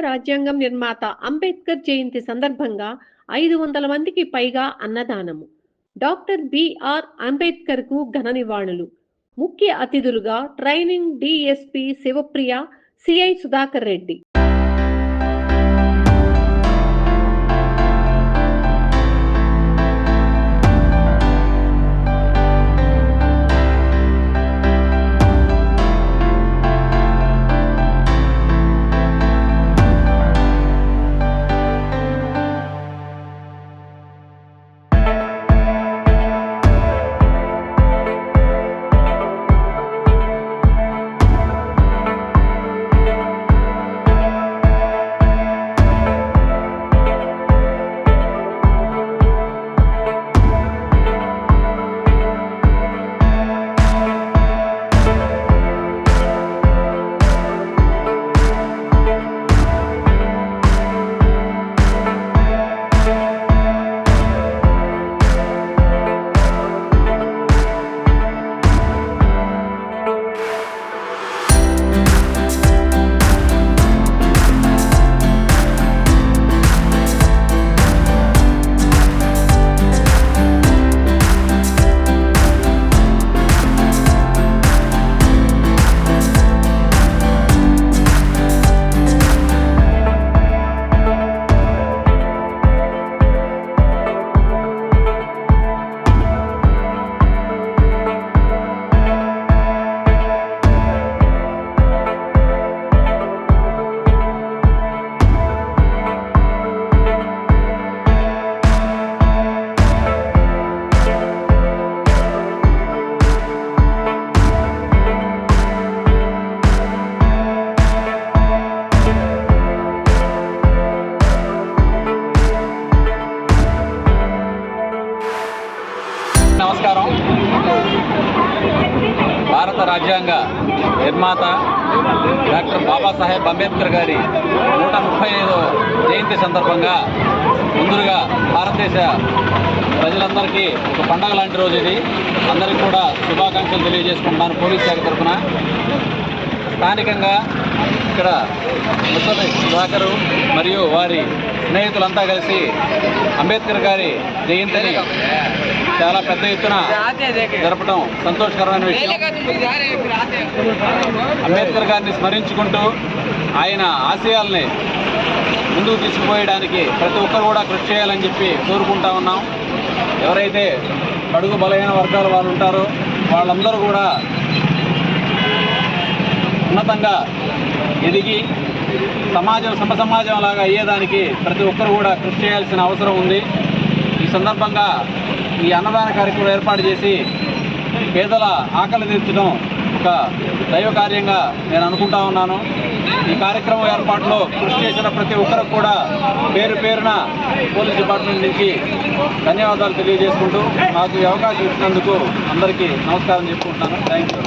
రాజ్యాంగం నిర్మాత అంబేద్కర్ జయంతి సందర్భంగా ఐదు వందల మందికి పైగా అన్నదానము. డాక్టర్ బిఆర్ అంబేద్కర్కు ఘన నివాళులు. ముఖ్య అతిథులుగా training DSP Shivapriya CI Sudhakar Reddy. నమస్కారం. భారత రాజ్యాంగ నిర్మాత డాక్టర్ బాబాసాహెబ్ అంబేద్కర్ గారి నూట ముప్పై ఐదో జయంతి సందర్భంగా ముందుగా భారతదేశ ప్రజలందరికీ ఒక పండగ లాంటి రోజు ఇది. అందరికీ కూడా శుభాకాంక్షలు తెలియజేసుకుంటున్నాను పోలీస్ శాఖ తరఫున. స్థానికంగా ఇక్కడ ముసలి సుధాకరు మరియు వారి స్నేహితులంతా కలిసి అంబేద్కర్ గారి జయంతిని చాలా పెద్ద ఎత్తున జరపడం సంతోషకరమైన విషయం. అంబేద్కర్ గారిని స్మరించుకుంటూ ఆయన ఆశయాల్ని ముందుకు తీసుకుపోయడానికి ప్రతి ఒక్కరు కూడా కృషి చేయాలని చెప్పి కోరుకుంటా ఉన్నాం. ఎవరైతే బడుగు బలహీన వర్గాల వాళ్ళు ఉంటారో వాళ్ళందరూ కూడా ఉన్నతంగా ఎదిగి సమాజం సమ సమాజం లాగా అయ్యేదానికి ప్రతి ఒక్కరు కూడా కృషి చేయాల్సిన అవసరం ఉంది. ఈ సందర్భంగా ఈ అన్నదాన కార్యక్రమం ఏర్పాటు చేసి పేదల ఆకలి తీర్చడం ఒక దైవ కార్యంగా నేను అనుకుంటా ఉన్నాను. ఈ కార్యక్రమం ఏర్పాటులో కృషి చేసిన ప్రతి ఒక్కరికి కూడా పేరు పేరున పోలీస్ డిపార్ట్మెంట్ నుంచి ధన్యవాదాలు తెలియజేసుకుంటూ నాకు ఈ అవకాశం ఇచ్చినందుకు అందరికీ నమస్కారం చెప్పుకుంటున్నాను. Thank you